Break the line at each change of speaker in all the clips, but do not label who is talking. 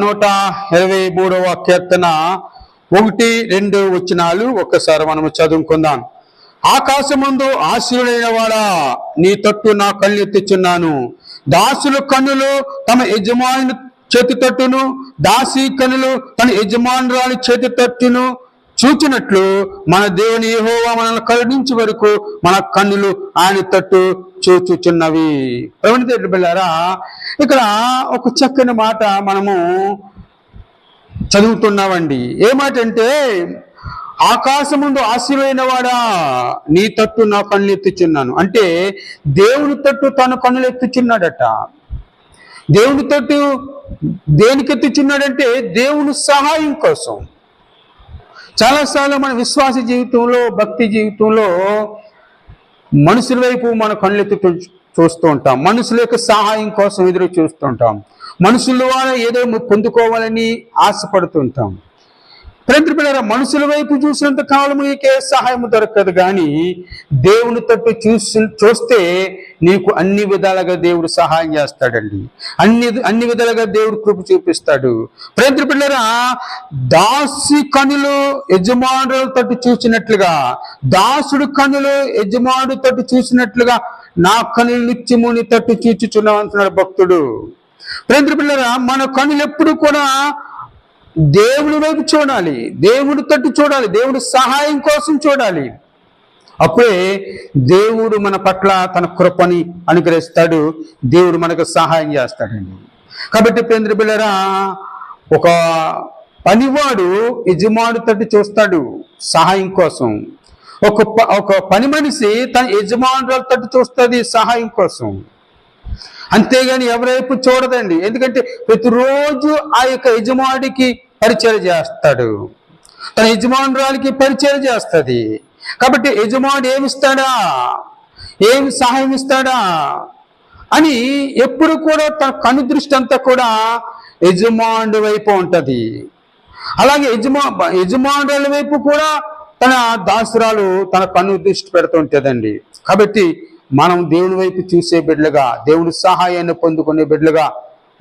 నూట ఇరవై మూడవ కీర్తన ఒకటి రెండు వచ్చినాలు ఒక్కసారి మనము చదువుకుందాం. ఆకాశముందు ఆశీనుడైన వాడా నీ తట్టు నా కళ్ళెత్తుచున్నాను దాసుల కన్నులు తమ యజమాని చేతి తట్టును దాసి కన్నులు తన యజమానురాలి చేతి తట్టును చూచినట్లు మన దేవుని యెహోవా మనల్ని కరుణించే వరకు మన కన్నులు ఆయన తట్టు చూచుచున్నవి. ప్రవణిత బిళ్ళారా ఇక్కడ ఒక చక్కని మాట మనము చదువుతున్నామండి. ఏ మాట అంటే ఆకాశముందు ఆశీర్వైన వాడా నీ తట్టు నా కన్నులు ఎత్తుచున్నాను. అంటే దేవుని తట్టు తన కన్నులు ఎత్తుచున్నాడట. దేవుని తట్టు దేనికి ఎత్తుచున్నాడంటే దేవుని సహాయం కోసం. చాలాసార్లు మన విశ్వాస జీవితంలో భక్తి జీవితంలో మనుషుల వైపు మన కళ్ళెత్తి చూస్తూ ఉంటాం. మనుషుల యొక్క సహాయం కోసం ఎదురు చూస్తుంటాం మనుషుల ద్వారా ఏదో పొందుకోవాలని ఆశపడుతుంటాం ప్రేమిత్రులారా మనుషుల వైపు చూసినంత కాలం నీకే సహాయం దొరకదు కానీ దేవుని తట్టు చూసి చూస్తే నీకు అన్ని విధాలుగా దేవుడు సహాయం చేస్తాడండి. అన్ని అన్ని విధాలుగా దేవుడు కృప చూపిస్తాడు. ప్రేమిత్రులారా దాసి కనులు యజమానుల తట్టు చూసినట్లుగా దాసుడు కనులు యజమానుడు తట్టు చూసినట్లుగా నా కనులు నిత్యము నీ తట్టు చూచుచున్నావు అంటున్నాడు భక్తుడు. ప్రేమిత్రులారా మన కనులు ఎప్పుడు కూడా దేవుడి వైపు చూడాలి. దేవుడి తట్టు చూడాలి. దేవుడు సహాయం కోసం చూడాలి. అప్పుడే దేవుడు మన పట్ల తన కృపని అనుగ్రహిస్తాడు. దేవుడు మనకు సహాయం చేస్తాడండి. కాబట్టి పేంద్ర బిళ్ళరా ఒక పనివాడు యజమాను తట్టు చూస్తాడు సహాయం కోసం. ఒక ప- ఒక పని మనిషి తన యజమానుల తట్టు చూస్తుంది సహాయం కోసం. అంతేగాని ఎవరైపు చూడదండి. ఎందుకంటే ప్రతిరోజు ఆ యొక్క యజమానికి పరిచయం చేస్తాడు. తన యజమానురాలికి పరిచయం చేస్తుంది. కాబట్టి యజమానుడు ఏమిస్తాడా ఏమి సహాయం ఇస్తాడా? అని ఎప్పుడు కూడా తన కను దృష్టి అంతా కూడా యజమానుడి వైపు ఉంటుంది. అలాగే యజమా యజమానుల వైపు కూడా తన దాసురాలు తన కన్ను దృష్టి పెడుతుంటుందండి కాబట్టి మనం దేవుని వైపు చూసే బిడ్డలుగా దేవుని సహాయాన్ని పొందుకునే బిడ్డలుగా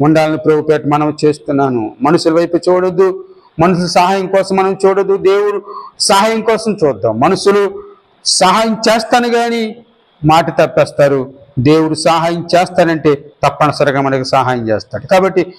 ఉండాలని ప్రభుపేట మనం చేస్తున్నాను. మనుషుల వైపు చూడొద్దు మనుషుల సహాయం కోసం మనం చూడొద్దు దేవుడు సహాయం కోసం చూద్దాం. మనుషులు సహాయం చేస్తాను కానీ మాట తప్పేస్తారు. దేవుడు సహాయం చేస్తానంటే తప్పనిసరిగా మనకు సహాయం చేస్తాడు. కాబట్టి